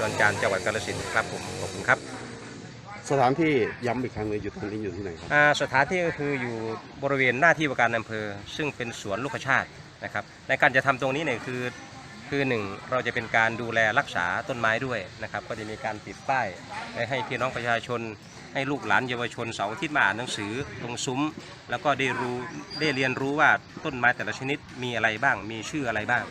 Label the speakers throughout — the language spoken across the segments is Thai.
Speaker 1: ดอนจานจังหวัดกาฬสินธุ์ครับผมขอบคุณครับ
Speaker 2: สถานที่ย้ำอีกครั้งเลยอยู่ตรงนี้อยู่ที่ไหนครับ
Speaker 1: อ่าสถานที่ก็คืออยู่บริเวณหน้าที่ว่าการอำเภอ ซึ่งเป็นสวนลูกขชาตินะครับ ในการจะทำตรงนี้เนี่ยคือคือหนึ่งเราจะเป็นการดูแลรักษาต้นไม้ด้วยนะครับ ก็จะมีการติดป้ายให้พี่น้องประชาชน ให้ลูกหลานเยาวชนเสาร์อาทิตย์มาอ่านหนังสือตรงซุ้ม แล้วก็ได้รู้ได้เรียนรู้ว่าต้นไม้แต่ละชนิดมีอะไรบ้าง มีชื่ออะไรบ้าง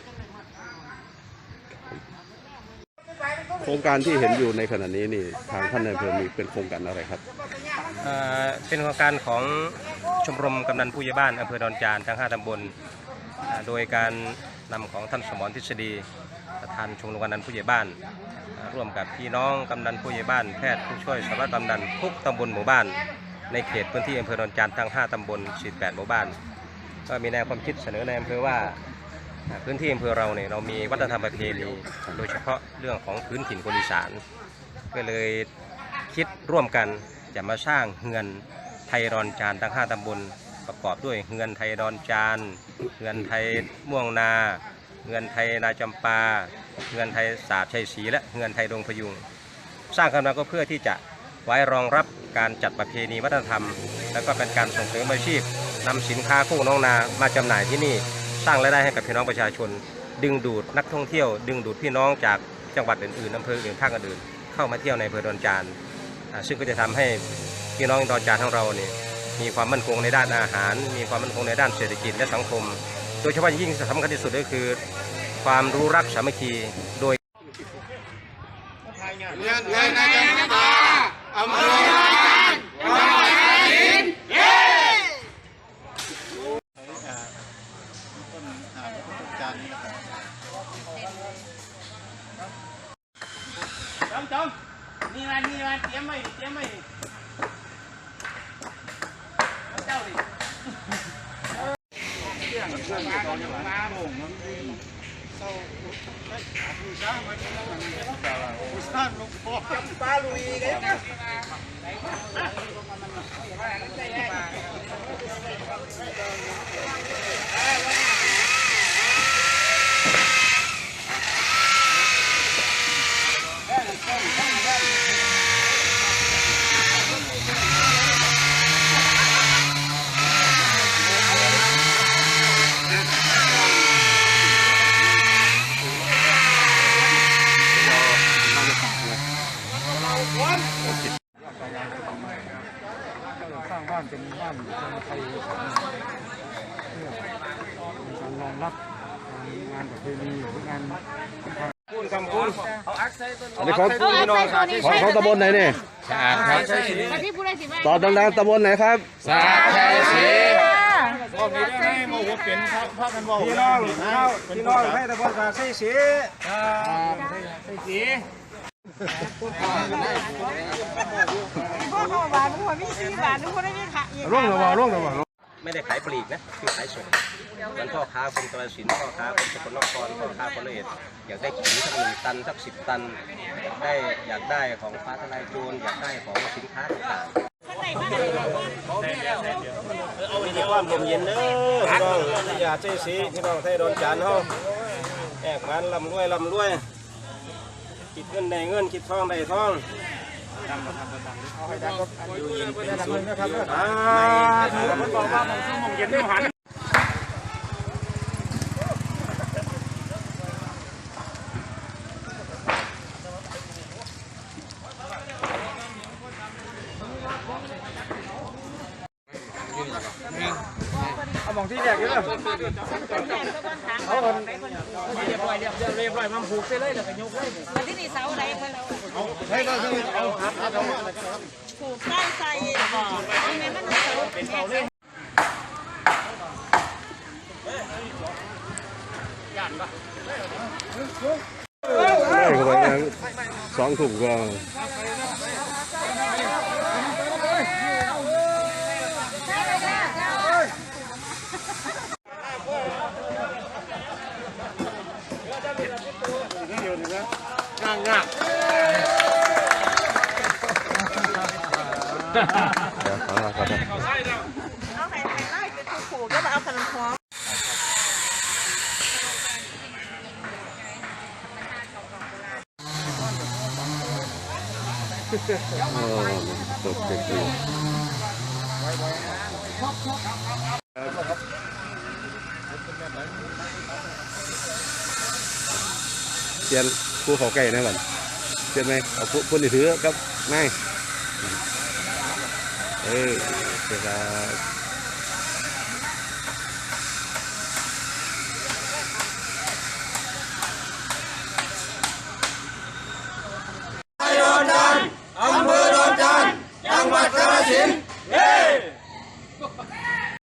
Speaker 2: โครงการที่เห็นอยู่ในขณะนี้นี่ทางท่านนายอำเภอมีเป็นโครงการอะไรครับ
Speaker 1: เอ่อเป็นโครงการของชมรมกำนันผู้ใหญ่บ้านอำเภอดอนจานทั้ง 5ตำบลอ่าโดยการนำของท่านสมรทฤษฎีประธานชมรมกำนันผู้ใหญ่บ้านอ่าร่วมกับพี่น้องกำนันผู้ใหญ่บ้านแพทย์ผู้ช่วยสารวัตรกำนันทุกตำบลหมู่บ้าน ในเขตพื้นที่อำเภอดอนจานทั้ง 5ตำบล 48 หมู่บ้าน ก็มีแนวความคิดเสนอในอำเภอว่าอ่า พื้นที่อำเภอเราเนี่ยเรามีวัฒนธรรมประเพณีโดยเฉพาะเรื่องของพื้นถิ่นคนอีสาน ก็เลยคิดร่วมกันจะมาสร้างเฮือนไทยดอนจานทั้ง 5ตำบลประกอบด้วยเฮือนไทยดอนจานเฮือนไทยม่วงนาเฮือนไทยนาจำปาเฮือนไทยสาบชัยศรีและเฮือนไทยดงพยุง สร้างขึ้นมาก็เพื่อที่จะไว้รองรับการจัดประเพณีวัฒนธรรม และก็เป็นการส่งเสริมอาชีพนำสินค้าคู่น้องนามาจำหน่ายที่นี่ สร้างรายได้ให้กับพี่น้องประชาชน ดึงดูดนักท่องเที่ยว ดึงดูดพี่น้องจากจังหวัดอื่นๆอำเภออื่นภาคอื่นเข้ามาเที่ยวในอำเภอดอนจานซึ่งก็จะทำให้พี่น้องดอนจานของเราเนี่ยมีความมั่นคงในด้านอาหาร มีความมั่นคงในด้านเศรษฐกิจและสังคม โดยเฉพาะอย่างยิ่งสำคัญที่สุดก็คือ ความรู้รักสามัคคีโดย
Speaker 3: เงินเงินนจังหวัดอำเภอจันจาฬสินธุ์เย้
Speaker 4: ต้นอ่า พระพุทธจารย์นี่นะครับ
Speaker 3: จำจำนี่มานี่มาเตรียมไว้เตรียมไว้เจ้าดิปลาลุยเลย นะ
Speaker 4: สร้างบ้านเป็นบ้านคนไทยเพื่อในการรองรับงานประเพณีหรืองาน
Speaker 1: คุณคำคุณ
Speaker 2: อันนี้ของ
Speaker 1: พี่น้องชาว
Speaker 2: ของของตำบลไหนเนี่ย
Speaker 5: มาที่ผู้ได้สิแม่
Speaker 2: ตอบดังๆตำบลไหนครับ
Speaker 4: สาชัยศรีก็มีได้ให้โมโหเป็นพระพระกันว่าพี่น้องพี่น้องให้ตะบนสาชัยศรีชัยศรี
Speaker 5: พ่อเขาบาททุกคนมีสี่บาททุกคนได้มีขาย
Speaker 4: ร่วงระวังร่วงระวัง
Speaker 1: ไม่ได้ขายปลีกนะคือขายส่งเหมือนพ่อค้าคนกระสินธุ์พ่อค้าคนสกลนครพ่อค้าคนละเอียดอยากได้ขิงสักหนึ่งตันสักสิบตัน ได้อยากได้ของฟ้าทลายโจรอยากได้ของสินค้าต่างๆเอาไปดีความลมเย็นเด้อพี่น้องที่อยากใจสีพี่น้องไทยโดนจานเฮาแอกมันลำรวยลำรวย คิดเงินได้เงินคิดทองได้ทองอยู่เย็นเป็นสุขอยู่อ่า
Speaker 4: มันบอกว่ามันสมองเย็นไม่หันเอามองที่แรกเลยเอาคน เรียบเรียบเรียบร้อยมันผูกไปเลยแล้วก็ยกไว้
Speaker 5: มาที่นี่เสาอะไรเพิ่นเอา
Speaker 4: ให้ก็คือเอาครับเอา
Speaker 5: ผูกใต้ใส่บ่เอาแม่มันเสาเป็นเสาเลย
Speaker 2: ได้เข้าไปะสองถุงก็
Speaker 4: ง่างง่าง
Speaker 2: เดี๋ยวขอ
Speaker 5: เอาให้ให้ไล่เป็นผูกแล้วเขนมพร้อม
Speaker 2: โอ้ตกเด็กอยู่เปลี่ยนเขาใกล้นะบัดเปลี่ยนไหมเอาผู้ผู้ที่ถือกับไม่เออเจ้า